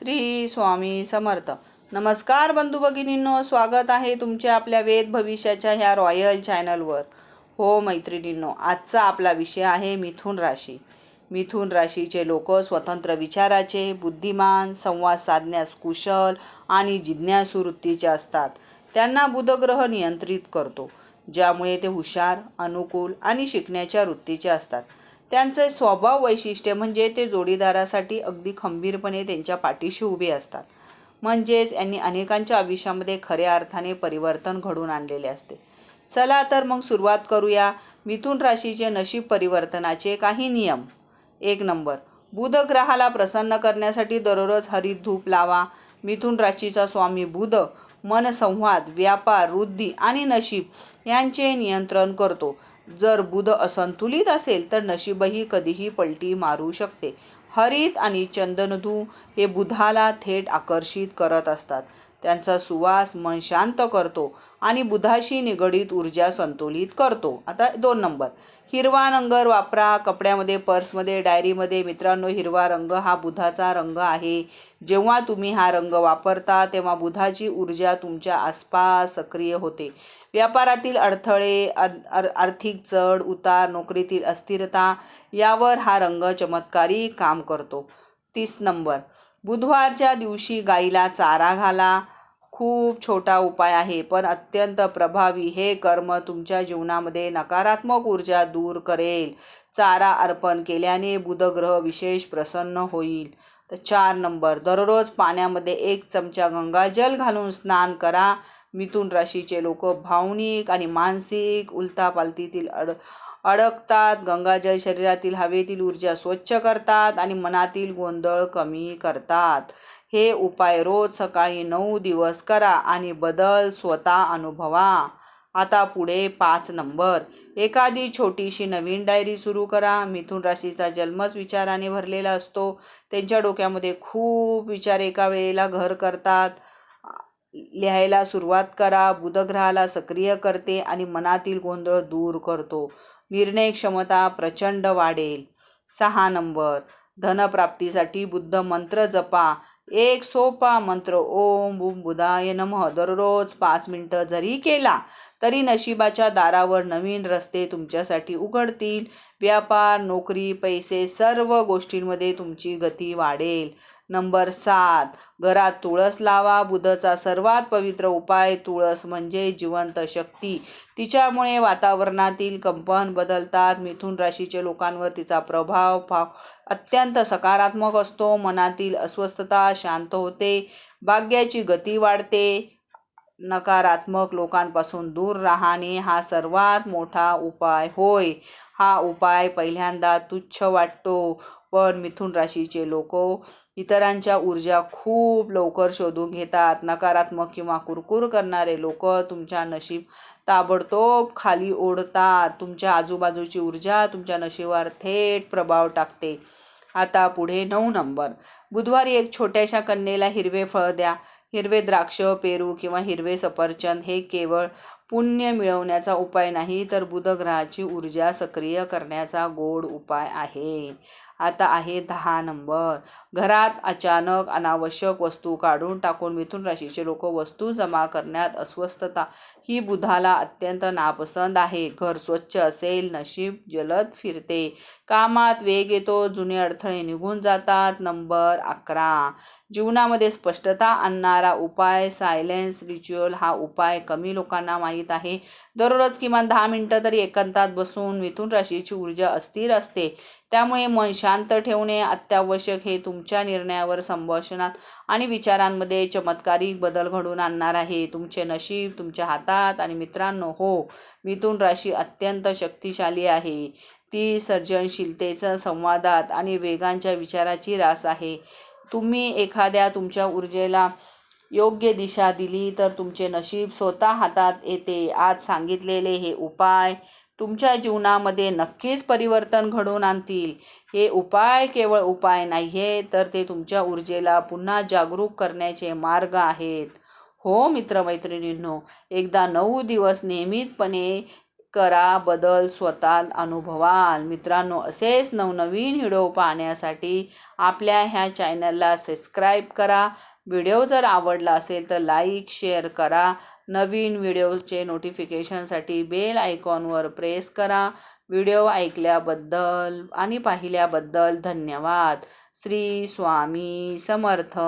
श्री स्वामी समर्थ. नमस्कार बंधू भगिनींनो स्वागत आहे तुमचे आपल्या वेद भविष्याच्या ह्या रॉयल चॅनलवर. हो मैत्रिणींनो आजचा आपला विषय आहे मिथुन राशी. मिथुन राशीचे लोक स्वतंत्र विचाराचे बुद्धिमान संवाद साधण्यास कुशल आणि जिज्ञासू वृत्तीचे असतात. त्यांना बुधग्रह नियंत्रित करतो ज्यामुळे ते हुशार अनुकूल आणि शिकण्याच्या वृत्तीचे असतात. त्यांचे स्वभाव वैशिष्ट्य म्हणजे ते जोडीदारासाठी अगदी खंबीरपणे त्यांच्या पाठीशी उभे असतात. म्हणजेच यांनी अनेकांच्या आयुष्यामध्ये खऱ्या अर्थाने परिवर्तन घडून आणलेले असते. चला तर मग सुरुवात करूया मिथुन राशीचे नशीब परिवर्तनाचे काही नियम. एक नंबर. बुध ग्रहाला प्रसन्न करण्यासाठी दररोज हरित धूप लावा. मिथुन राशीचा स्वामी बुध मनसंवाद व्यापार वृद्धी आणि नशीब यांचे नियंत्रण करतो. जर बुध असंतुलित असेल तर नशीबही कधीही पलटी मारू शकते. हरित आणि चंदनधू हे बुधाला थेट आकर्षित करत असतात. त्यांचा सुवास मन शांत करतो आणि बुधाशी निगडीत ऊर्जा संतुलित करतो. आता दोन नंबर. हिरवा रंग वापरा. कपड्यामध्ये पर्समध्ये डायरीमध्ये मित्रांनो हिरवा रंग हा बुधाचा रंग आहे. जेव्हा तुम्ही हा रंग वापरता तेव्हा बुधाची ऊर्जा तुमच्या आसपास सक्रिय होते. व्यापारातील अडथळे अर आर्थिक चढ उतार नोकरीतील अस्थिरता यावर हा रंग चमत्कारी काम करतो. तीस नंबर. बुधवारच्या दिवशी गाईला चारा घाला. खूप छोटा उपाय आहे पण अत्यंत प्रभावी. हे कर्म तुमच्या जीवनामध्ये नकारात्मक ऊर्जा दूर करेल. चारा अर्पण केल्याने बुधग्रह विशेष प्रसन्न होईल. तर चार नंबर. दररोज पाण्यामध्ये एक चमचा गंगाजल घालून स्नान करा. मिथुन राशीचे लोक भावनिक आणि मानसिक उलतापालतीतील अड अडकतात गंगाजल शरीरातील हवेतील ऊर्जा स्वच्छ करतात आणि मनातील गोंधळ कमी करतात. हे उपाय रोज सकाळी नऊ दिवस करा आणि बदल स्वतः अनुभवा. आता पुढे पाच नंबर. एखादी छोटीशी नवीन डायरी सुरू करा. मिथुन राशीचा जन्मच विचाराने भरलेला असतो. त्यांच्या डोक्यामध्ये खूप विचार एका वेळेला घर करतात. लिहायला सुरुवात करा. बुधग्रहाला सक्रिय करते आणि मनातील गोंधळ दूर करतो. निर्णय क्षमता प्रचंड वाढेल. सहा नंबर धनप्राप्तीसाठी बुद्ध मंत्र जपा. एक सोपा मंत्र ओम बुम बुधाय नमः. दररोज पाच मिनटं जरी केला तरी नशिबाच्या दारावर नवीन रस्ते तुमच्यासाठी उघडतील. व्यापार नोकरी पैसे सर्व गोष्टींमध्ये तुमची गती वाढेल. नंबर सात. घरात तुळस लावा. बुधचा सर्वात पवित्र उपाय तुळस म्हणजे जिवंत शक्ती. तिच्यामुळे वातावरणातील कंपन बदलतात. मिथुन राशीच्या लोकांवर तिचा प्रभाव फाव अत्यंत सकारात्मक असतो. मनातील अस्वस्थता शांत होते. भाग्याची गती वाढते. नकारात्मक लोकांपासून दूर राहणे हा सर्वात मोठा उपाय होय. हा उपाय पहिल्यांदा तुच्छ वाटतो पण मिथुन राशीचे लोक इतरांच्या ऊर्जा खूप लवकर शोधून घेतात. नकारात्मक किंवा कुरकुर करणारे लोक तुमच्या नशीब ताबडतोब खाली ओढतात. तुमच्या आजूबाजूची ऊर्जा तुमच्या नशिबावर थेट प्रभाव टाकते. आता पुढे नऊ नंबर. बुधवारी एक छोट्याशा कन्येला हिरवे फळ द्या. हिरवे द्राक्ष पेरू किंवा हिरवे सफरचंद हे केवळ पुण्य मिळवण्याचा उपाय नाही तर बुधग्रहाची ऊर्जा सक्रिय करण्याचा गोड उपाय आहे. आता आहे दहा नंबर. घरात अचानक अनावश्यक वस्तू काढून टाकून मिथुन राशीचे लोक वस्तू जमा करण्यात अस्वस्थता. ही बुधाला अत्यंत नापसंद आहे. घर स्वच्छ असेल नशीब जलद फिरते. कामात वेग येतो जुने अडथळे निघून जातात. नंबर अकरा. जीवनामध्ये स्पष्टता आणणारा उपाय सायलेन्स रिच्युअल हा उपाय कमी लोकांना माहीत आहे. दररोज किमान दहा मिनटं तरी एकांतात बसून मिथून राशीची ऊर्जा अस्थिर असते. त्यामुळे मन शांत ठेवणे अत्यावश्यक हे तुमच्या निर्णयावर संभाषणात आणि विचारांमध्ये चमत्कारिक बदल घडून आणणार आहे. तुमचे नशीब तुमच्या हातात आणि मित्रांनो हो मिथून राशी अत्यंत शक्तिशाली आहे. ती सर्जनशीलतेचा संवादात आणि वेगांच्या विचाराची रास आहे. तुम्ही एखाद्या तुमच्या ऊर्जेला योग्य दिशा दिली तर तुमचे नशीब स्वतः हातात येते. आज सांगितलेले हे उपाय तुमच्या जीवनामध्ये नक्कीच परिवर्तन घडवून आणतील. हे उपाय केवळ उपाय नाही आहे तर ते तुमच्या ऊर्जेला पुन्हा जागरूक करण्याचे मार्ग आहेत. हो मित्रमैत्रिणींनो एकदा नऊ दिवस नियमितपणे करा बदल स्वतः अनुभवाल मित्रांनो असेच नवनवीन व्हिडिओ पाहण्यासाठी आपल्या ह्या चॅनलला सबस्क्राईब करा. व्हिडिओ जर आवडला असेल तर लाईक शेअर करा. नवीन व्हिडिओचे नोटिफिकेशनसाठी बेल आयकॉनवर प्रेस करा. व्हिडिओ ऐकल्याबद्दल आणि पाहिल्याबद्दल धन्यवाद. श्री स्वामी समर्थ.